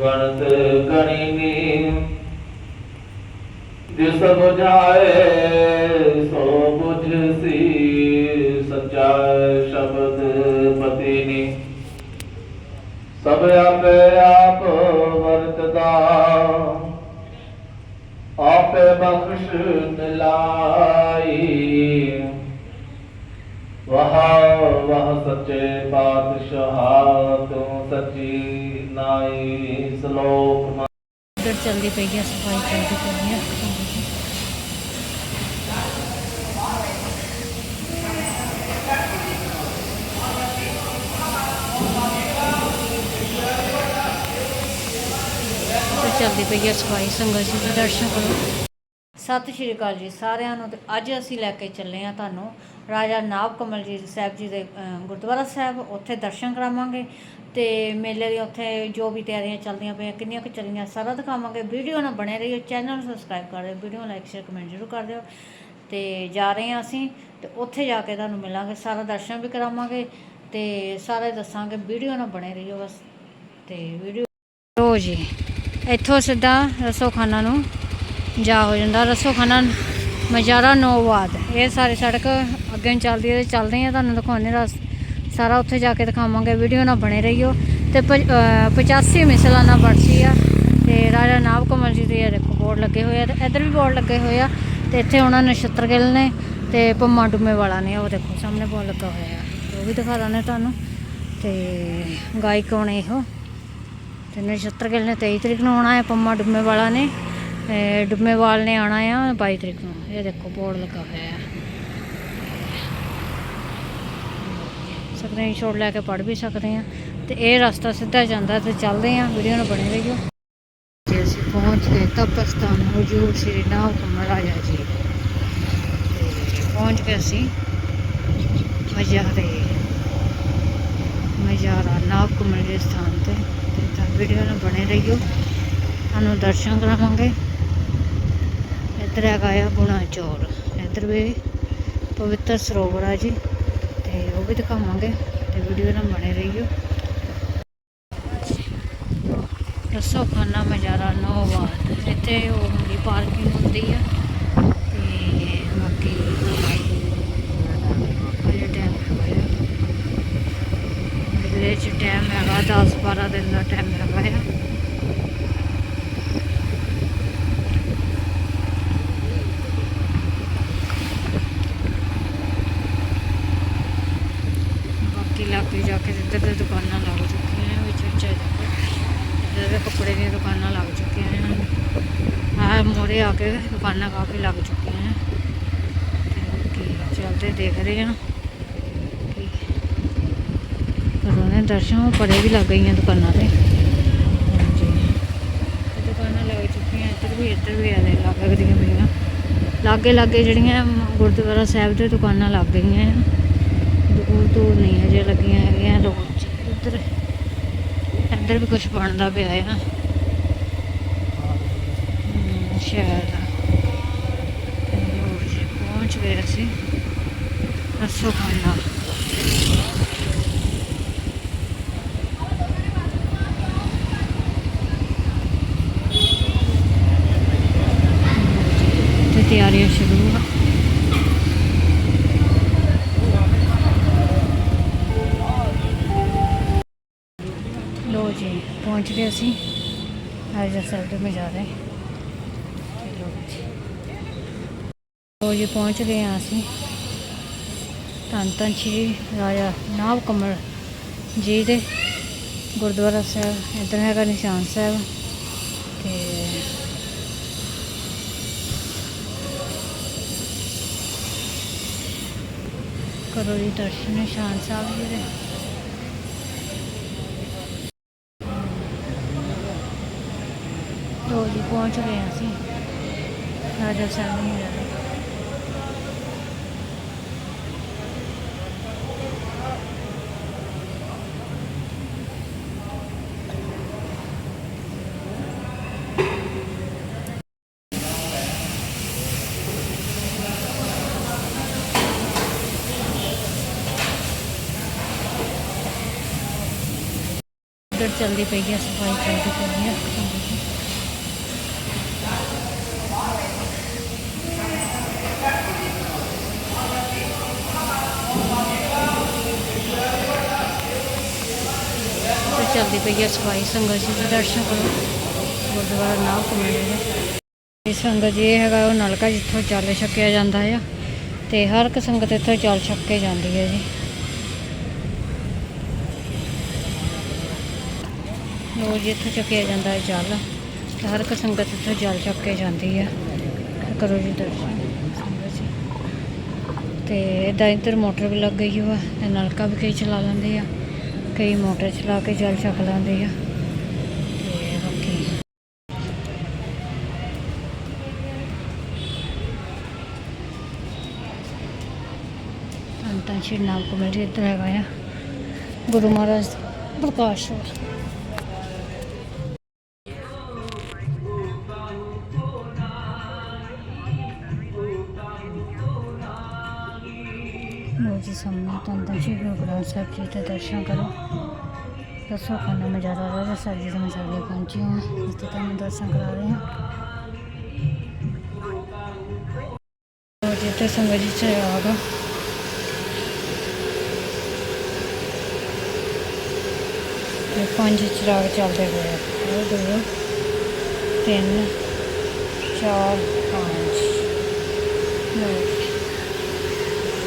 ਗਣਤ ਗਣੀਨੀ ਜਿਸ ਬੁਝਾਏ ਸੋ ਬੁਝਸੀ ਸੱਚਾ ਸ਼ਬਦ ਪਤੀਨੀ। ਸਭ ਆਪੇ ਆਪ ਵਰਤਦਾ। ਆਪੇ ਬਖਸ਼ ਮਿਲਾਈ। ਵਾਹ ਵਾਹ ਸੱਚੇ ਪਾਤਸ਼ਾਹ ਤੂੰ ਸੱਚੀ ਨਾਈ ਸ਼ਲੋਕ ਮ- ਚੱਲਦੀ ਪਈ ਹੈ ਸਫ਼ਾਈ ਚੱਲਦੀ ਪਈ ਹੈ ਚੱਲਦੀ ਪਈ ਹੈ ਸਫ਼ਾਈ, ਸੰਗਤ ਜੀ ਦੇ ਦਰਸ਼ਨ ਕਰੋ। ਸਤਿ ਸ਼੍ਰੀ ਅਕਾਲ ਜੀ ਸਾਰਿਆਂ ਨੂੰ ਤੇ ਅੱਜ ਅਸੀਂ ਲੈ ਕੇ ਚੱਲੇ ਆ ਤੁਹਾਨੂੰ ਰਾਜਾ ਨਾਭ ਕਮਲ ਜੀ ਸਾਹਿਬ ਜੀ ਦੇ ਗੁਰਦੁਆਰਾ ਸਾਹਿਬ, ਉੱਥੇ ਦਰਸ਼ਨ ਕਰਾਵਾਂਗੇ ਤੇ ਮੇਲੇ ਦੀ ਉੱਥੇ ਜੋ ਵੀ ਤਿਆਰੀਆਂ ਚੱਲਦੀਆਂ ਪਈਆਂ, ਕਿੰਨੀਆਂ ਕੁ ਚੱਲੀਆਂ, ਸਾਰਾ ਦਿਖਾਵਾਂਗੇ। ਵੀਡੀਓ ਨਾਲ ਬਣੇ ਰਹੀਓ, ਚੈਨਲ ਨੂੰ ਸਬਸਕ੍ਰਾਈਬ ਕਰ ਦਿਓ, ਵੀਡੀਓ ਲਾਈਕ ਸ਼ੇਅਰ ਕਮੈਂਟ ਜ਼ਰੂਰ ਕਰ ਦਿਓ। ਤੇ ਜਾ ਰਹੇ ਹਾਂ ਅਸੀਂ, ਤੇ ਉੱਥੇ ਜਾ ਕੇ ਤੁਹਾਨੂੰ ਮਿਲਾਂਗੇ, ਸਾਰਾ ਦਰਸ਼ਨ ਵੀ ਕਰਾਵਾਂਗੇ ਤੇ ਸਾਰੇ ਦੱਸਾਂਗੇ, ਵੀਡੀਓ ਨਾਲ ਬਣੇ ਰਹੀਓ ਬਸ। ਤੇ ਵੀਡੀਓ ਲੋ ਜੀ, ਇੱਥੋਂ ਸਿੱਧਾ ਰਸੋਖਾਨਾ ਨੂੰ ਜਾ ਹੋ ਜਾਂਦਾ, ਰਸੋਖਾਨਾ ਮਜਾਰਾ ਨੋਵਾਦ। ਇਹ ਸਾਰੀ ਸੜਕ ਅੱਗੇ ਨੂੰ ਚੱਲਦੀ ਹੈ ਤੇ ਚੱਲਦੇ ਆ ਤੁਹਾਨੂੰ ਦਿਖਾਉਂਦੇ ਰਸ ਸਾਰਾ ਉੱਥੇ ਜਾ ਕੇ ਦਿਖਾਵਾਂਗੇ। ਵੀਡੀਓ ਨਾਲ ਬਣੇ ਰਹੀਓ। ਤੇ ਪ- ਅਹ 85 ਮਿਸਲਾਨਾ ਬਰਸੀ ਆ। ਤੇ ਰਾਜਾ ਨਾਭ ਕਮਲ ਜੀ ਦੇ ਇਹ ਦੇਖੋ ਬੋਰਡ ਲੱਗੇ ਹੋਏ ਆ ਤੇ ਇੱਧਰ ਵੀ ਬੋਰਡ ਲੱਗੇ ਹੋਏ ਆ। ਤੇ ਇੱਥੇ ਉਹਨਾਂ ਨਛੱਤਰ ਗਿੱਲ ਨੇ ਤੇ ਪੰਮਾ ਡੁੰਮੇ ਵਾਲਾ ਨੇ। ਉਹ ਦੇਖੋ ਸਾਹਮਣੇ ਬੋਰਡ ਲੱਗਾ ਹੋਇਆ ਆ। ਉਹ ਵੀ ਦਿਖਾ ਦਾਂ ਤੁਹਾਨੂੰ। ਤੇ ਗਾਇਕ ਹੋਣੇ ਇਹੋ। ਤੇ ਨਛੱਤਰ ਗਿੱਲ ਨੇ 23 ਤਰੀਕ ਨੂੰ ਆਉਣਾ ਹੈ। ਪੰਮਾ ਡੁੰਮੇ ਵਾਲਾ ਨੇ। ਡੁੰਮੇਵਾਲ ਨੇ ਆਉਣਾ ਆ 22 ਤਰੀਕ ਨੂੰ। ਇਹ ਦੇਖੋ, ਬੋਰਡ ਲੱਗਾ ਹੋਇਆ ਹੈ ਸਕਦੇ ਹਾਂ ਲੈ ਕੇ ਪੜ ਵੀ ਸਕਦੇ ਆ ਤੇ ਇਹ ਰਸਤਾ ਸਿੱਧਾ ਜਾਂਦਾ ਤੇ ਚੱਲਦੇ ਆ ਵੀਡੀਓ ਨੂੰ ਬਣੇ ਰਹੀਓ। ਤੇ ਅਸੀਂ ਪਹੁੰਚ ਗਏ ਤਪਸਤਾਨ ਹਜੂਰ ਸ੍ਰੀ ਨਾਮ ਕਮਲ ਰਾਜਾ ਜੀ। ਪਹੁੰਚ ਗਏ ਅਸੀਂ ਮਜਾਰੇ। ਮਜਾਰਾ ਨਾਮ ਕਮਲ ਦੇ ਸਥਾਨ ਤੇ। ਤੇ ਵੀਡੀਓ ਨੂੰ ਬਣੇ ਰਹੀਓ। ਸਾਨੂੰ ਦਰਸ਼ਨ ਕਰਾਵਾਂਗੇ। ਇੱਧਰ ਹੈਗਾ ਆ ਗੁਣਾ ਚੌਰ ਇੱਧਰ ਵੀ ਪਵਿੱਤਰ ਸਰੋਵਰ ਆ ਜੀ, ਤੇ ਉਹ ਵੀ ਦਿਖਾਵਾਂਗੇ ਤੇ ਵੀਡੀਓ ਨਾਲ ਬਣੇ ਰਹੀਓ। ਦੱਸੋ ਖਾਨਾ ਮਜਾਰਾ ਨੋਵਾਦ ਇੱਥੇ ਉਹ ਹੁੰਦੀ, ਪਾਰਕਿੰਗ ਹੁੰਦੀ ਆ, ਤੇ ਬਾਕੀ ਹਜੇ ਟਾਈਮ ਹੈਗਾ ਇਹਦੇ ਚ ਟਾਈਮ ਹੈਗਾ 10 12 ਦਿਨ ਦਾ ਟਾਈਮ ਹੈਗਾ ਆ ਬਾਕੀ ਲਾਗੇ ਜਾ ਕੇ ਇੱਧਰ ਦੇ ਦੁਕਾਨਾਂ ਲੱਗ ਚੁੱਕੀਆਂ ਨੇ ਵਿੱਚ ਵਿੱਚ ਇੱਧਰ ਦੇ ਕੱਪੜੇ ਦੀਆਂ ਦੁਕਾਨਾਂ ਲੱਗ ਚੁੱਕੀਆਂ ਨੇ ਆਹ ਮੋਰੇ ਆ ਕੇ ਦੁਕਾਨਾਂ ਕਾਫੀ ਲੱਗ ਚੁੱਕੀਆਂ ਨੇ। ਤੇ ਚੱਲਦੇ ਦੇਖਦੇ ਹਾਂ ਕਿ ਕਦੋਂ ਦਰਸ਼ਨ ਉਹ ਪਰੇ ਵੀ ਲੱਗ ਗਈਆਂ ਦੁਕਾਨਾਂ ਤੇ। ਦੁਕਾਨਾਂ ਲੱਗ ਚੁੱਕੀਆਂ, ਇੱਧਰ ਵੀ ਇੱਧਰ ਵੀ ਆਲੇ ਲੱਗਦੀਆਂ ਪਈਆਂ। ਲਾਗੇ ਲਾਗੇ ਜਿਹੜੀਆਂ ਗੁਰਦੁਆਰਾ ਸਾਹਿਬ ਦੇ ਦੁਕਾਨਾਂ ਲੱਗ ਗਈਆਂ ਦੂਰ ਦੂਰ ਨਹੀਂ ਹਜੇ ਲੱਗੀਆਂ ਹੈਗੀਆਂ, ਲੋਕ ਇੱਧਰ ਇੱਧਰ ਵੀ ਕੁਝ ਬਣਦਾ ਪਿਆ ਆ। ਹਮ, ਸ਼ਾਇਦ ਤੇ ਹੋਰ ਜੀ, ਪਹੁੰਚ ਗਏ ਅਸੀਂ। ਰਸੋ ਖਾਨਾ ਤਿਆਰੀਆਂ ਸ਼ੁਰੂ ਅਸੀਂ ਰਾਜਾ ਸਾਹਿਬ ਦੇ ਮਜਾਰੇ ਤੇ ਲੋ ਜੀ ਪਹੁੰਚ ਗਏ ਹਾਂ ਅਸੀਂ। ਧੰਨ ਧੰਨ ਸ਼੍ਰੀ ਰਾਜਾ ਨਾਭ ਕਮਲ ਜੀ ਦੇ ਗੁਰਦੁਆਰਾ ਸਾਹਿਬ। ਇੱਧਰ ਹੈਗਾ ਨਿਸ਼ਾਨ ਸਾਹਿਬ। ਤੇ ਕਰੋ ਜੀ ਦਰਸ਼ਨ ਨਿਸ਼ਾਨ ਸਾਹਿਬ ਜੀ ਦੇ। ਲੋ ਜੀ ਪਹੁੰਚ ਗਏ ਅਸੀਂ। ਰਾਜਾ ਸਾਹਿਬ ਨੂੰ ਮਿਲਣ ਚੱਲਦੀ ਪਈ ਹੈ ਸਫ਼ਾਈ ਚੱਲਦੀ ਪਈ ਹੈ ਚੱਲਦੀ ਪਈ ਹੈ ਸਫ਼ਾਈ ਸੰਗਤ ਜੀ ਦੇ ਦਰਸ਼ਨ ਕਰੋ ਗੁਰਦੁਆਰਾ ਨਾਮ ਕਮੇਟੀ ਦੇ। ਇਹ ਸੰਗਤ ਜੀ ਇਹ ਹੈਗਾ ਉਹ ਨਲਕਾ ਜਿੱਥੋਂ ਚੱਲ ਛਕਿਆ ਜਾਂਦਾ ਆ ਤੇ ਹਰ ਇੱਕ ਸੰਗਤ ਇੱਥੋਂ ਚੱਲ ਛਕ ਕੇ ਜਾਂਦੀ ਹੈ ਜੀ। ਲੋ ਜੀ, ਇੱਥੋਂ ਚੱਕਿਆ ਜਾਂਦਾ ਹੈ ਜਲ। ਤੇ ਹਰ ਇੱਕ ਸੰਗਤ ਇੱਥੋਂ ਜਲ ਚੱਕ ਕੇ ਜਾਂਦੀ ਆ। ਕਰੋ ਜੀ ਦਰਸ਼ਨ ਸੰਗਤ ਜੀ। ਤੇ ਇਦਾਂ ਇੱਧਰ ਮੋਟਰ ਵੀ ਲੱਗ ਗਈ ਹੋਆ ਨਲਕਾ ਵੀ ਕਈ ਚਲਾ ਲੈਂਦੇ ਆ। ਕਈ ਮੋਟਰ ਚਲਾ ਕੇ ਜਲ ਚੱਕ ਲੈਂਦੇ ਆ। ਤੇ ਸ਼੍ਰੀ ਨਾਮ ਕਮੇਟੀ ਇੱਧਰ ਹੈਗਾ ਆ। ਗੁਰੂ ਮਹਾਰਾਜ ਪ੍ਰਕਾਸ਼ ਹੋਰ ਜੀ ਸਾਹਮਣੇ ਸ਼੍ਰੀ ਗੁਰੂ ਗ੍ਰੰਥ ਸਾਹਿਬ ਜੀ ਦੇ ਦਰਸ਼ਨ ਕਰੋ। ਦੱਸੋ ਖਾਨਾ ਨਜ਼ਾਰਾ ਰਾਜਾ ਸਾਹਿਬ ਜੀ ਦੇ ਮਸਾਲੇ ਪਹੁੰਚੇ ਹਾਂ, ਜਿੱਥੇ ਤੁਹਾਨੂੰ ਦਰਸ਼ਨ ਕਰਾ ਰਹੇ ਹਾਂ। ਲੋ ਸੰਗਤ ਜੀ ਚ ਤੇ ਪੰਜ ਚਿਰਾਗ ਚੱਲਦੇ ਪਏ ਆ। ਦੋ, ਤਿੰਨ, ਚਾਰ, ਪੰਜ।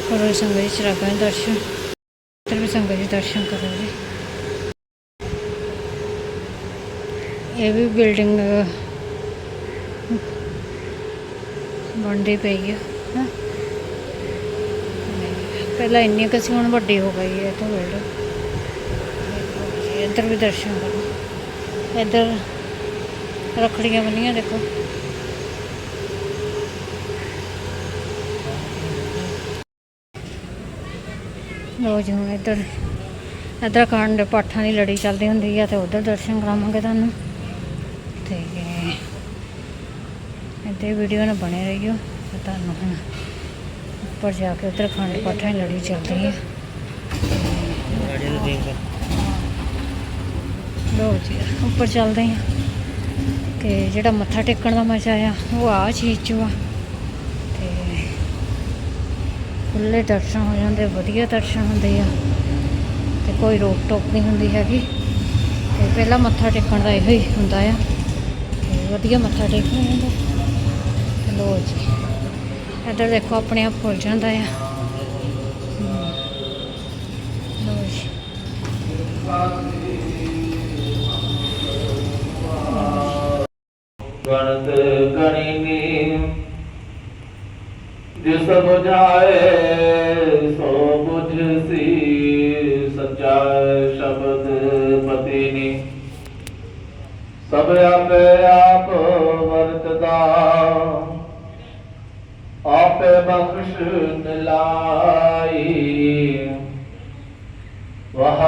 ਕਰੋ ਸੰਗਤ ਜੀ ਚਿਰਾਗਾਂ ਦੇ ਦਰਸ਼ਨ ਇੱਧਰ ਵੀ ਸੰਗਤ ਜੀ ਦਰਸ਼ਨ ਕਰੋ ਜੀ ਇਹ ਵੀ ਬਿਲਡਿੰਗ ਬਣਦੀ ਪਈ ਹੈ ਪਹਿਲਾਂ ਇੰਨੀ ਕੁ ਸੀ ਹੁਣ ਵੱਡੀ ਹੋ ਗਈ ਹੈ ਇਹ ਤਾਂ ਬਿਲਡਿੰਗ ਇੱਧਰ ਵੀ ਦਰਸ਼ਨ ਕਰੋ ਇੱਧਰ ਰੱਖੜੀਆਂ ਬੰਨੀਆਂ ਦੇਖੋ ਲੋ ਜੀ ਹੁਣ ਇੱਧਰ ਇੱਧਰ ਅਖੰਡ ਪਾਠਾਂ ਦੀ ਲੜੀ ਚੱਲਦੀ ਹੁੰਦੀ ਆ ਤੇ ਉਧਰ ਦਰਸ਼ਨ ਕਰਾਵਾਂਗੇ ਤੁਹਾਨੂੰ। ਤੇ ਇੱਥੇ ਵੀਡੀਓ ਨਾਲ ਬਣੇ ਰਹੀਓ ਤੇ ਤੁਹਾਨੂੰ ਹੁਣ ਉੱਪਰ ਜਾ ਕੇ ਉਧਰ ਅਖੰਡ ਪਾਠਾਂ ਦੀ ਲੜੀ ਚੱਲਦੀ ਹੈ ਲੋ। ਜੀ ਉੱਪਰ ਚੱਲਦੇ ਹਾਂ ਕਿ ਜਿਹੜਾ ਮੱਥਾ ਟੇਕਣ ਦਾ ਮਜ਼ਾ ਆ ਉਹ ਆ ਚੀਜ਼ 'ਚ ਵਾ ਤੇ ਖੁੱਲੇ ਦਰਸ਼ਨ ਹੋ ਜਾਂਦੇ, ਵਧੀਆ ਦਰਸ਼ਨ ਹੁੰਦੇ ਆ। ਤੇ ਕੋਈ ਰੋਕ ਟੋਕ ਨਹੀਂ ਹੁੰਦੀ ਹੈਗੀ। ਤੇ ਪਹਿਲਾਂ ਮੱਥਾ ਟੇਕਣ ਦਾ ਇਹੋ ਹੀ ਹੁੰਦਾ ਆ। ਵਧੀਆ ਮੱਥਾ ਟੇਕ ਹੋ ਲੋ ਜੀ, ਇੱਧਰ ਦੇਖੋ ਆਪਣੇ ਆਪ ਖੁੱਲ ਜਾਂਦਾ ਆ। ਲੋ ਜੀ। ਗਣਤ ਗਣੀਨੀ ਜਿਸ ਬੁਝਾਏ ਸੋ ਬੁਝਸੀ ਸੱਚਾ ਸ਼ਬਦ ਪਤੀਨੀ ਸਭ ਆਪੇ ਆਪ ਵਰਤਦਾ, ਆਪੇ ਬਖਸ਼ ਨਿਲਾਈ ਵਾਹ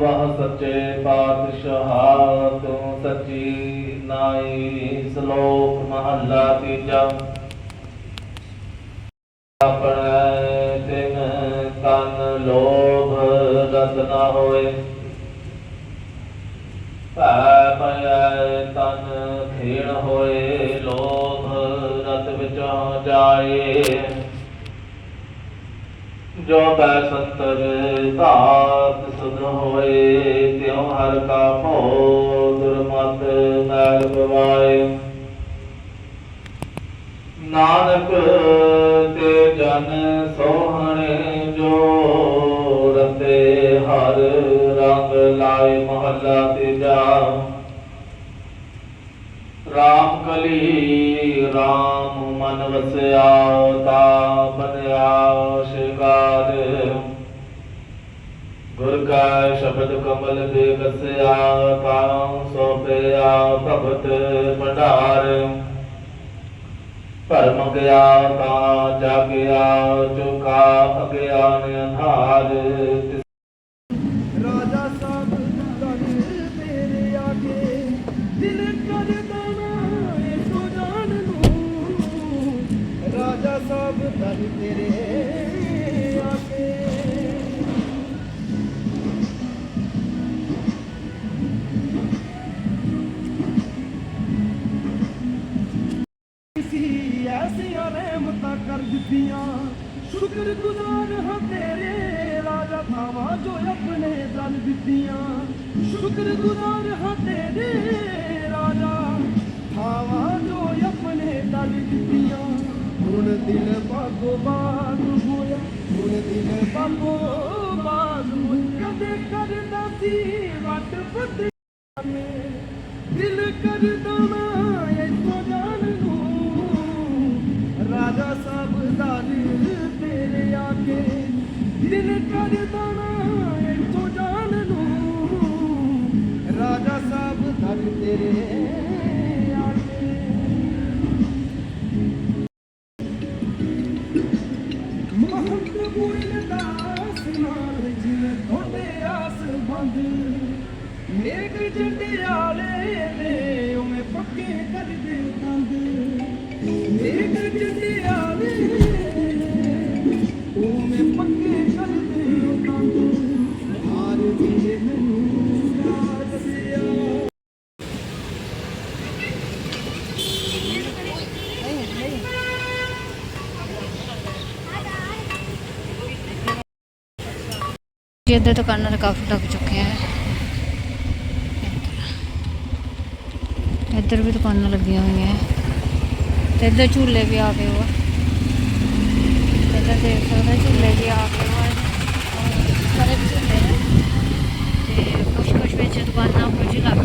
ਵਾਹ ਸੱਚੇ ਪਾਤਸ਼ਾਹ ਤੂੰ ਸੱਚੀ ਨਾਈ ਸ਼ਲੋਕ ਮਹੱਲਾ ਤੀਜਾ। ਹੋਏ ਭੈ ਭੈ ਤਨ ਖੇਣ ਹੋਏ ਲੋਭ ਰਤ ਵਿੱਚ ਜਾਏ ਜੋ ਬੈ ਸੰਤਰ ਧਾਤ ਸੁਧ ਹੋਏ ਤਿਉ ਹਰ ਕਾ ਭੋ ਦੁਰਮਤ ਮੈਲ ਪਵਾਏ ਨਾਨਕ ਤੇ ਜਨ ਸੋਹਣੇ ਜੋ ਰਤੇ ਹਰ ਲਾਏ ਮਹੱਲਾ ਤੀਜਾ। ਰਾਮ ਕਲੀ, ਰਾਮ ਮਨ ਵਸਿਆ, ਤਾ ਬਨਿਆ ਸ਼ਿਕਾਰ ਗੁਰ ਕਾ ਸ਼ਬਦ ਕਮਲ ਦੇ ਵਸਿਆ ਤਾ ਸੋਪਿਆ ਭਗਤ ਭੰਡਾਰ। ਭਰਮ ਗਿਆ ਤਾ ਜਾਗਿਆ ਚੁਕਾ ਅਗਿਆਨ ਅੰਧਾਰ ਬੀਬੀਆਂ ਸ਼ੁਕਰ ਗੁਜ਼ਾਰ ਹਾਂ ਤੇਰੇ ਰਾਜਾ ਥਾਵਾਂ ਜੋ ਆਪਣੇ ਦਲ ਬੀਬੀਆਂ ਸ਼ੁਕਰ ਗੁਜ਼ਾਰ ਹਾਂ ਤੇਰੇ ਰਾਜਾ ਥਾਵਾਂ ਜੋ ਆਪਣੇ ਦਲ ਬੀਬੀਆਂ ਹੁਣ ਦਿਲ ਬਾਗੋ ਬਾਗ ਹੋਇਆ, ਹੁਣ ਦਿਲ ਬਾਗੋ ਬਾਗ ਹੋਇਆ। ਕਦੇ ਕਰਦਾ ਸੀ ਵੱਟ ਵੱਟ ਦਿਲ ਕਰਦਾ دکان کافی لگ چکی ہیں ادھر بھی دکان لگی ہوئی ہیں ادھر جی اور آتے کچھ کچھ دکان لگے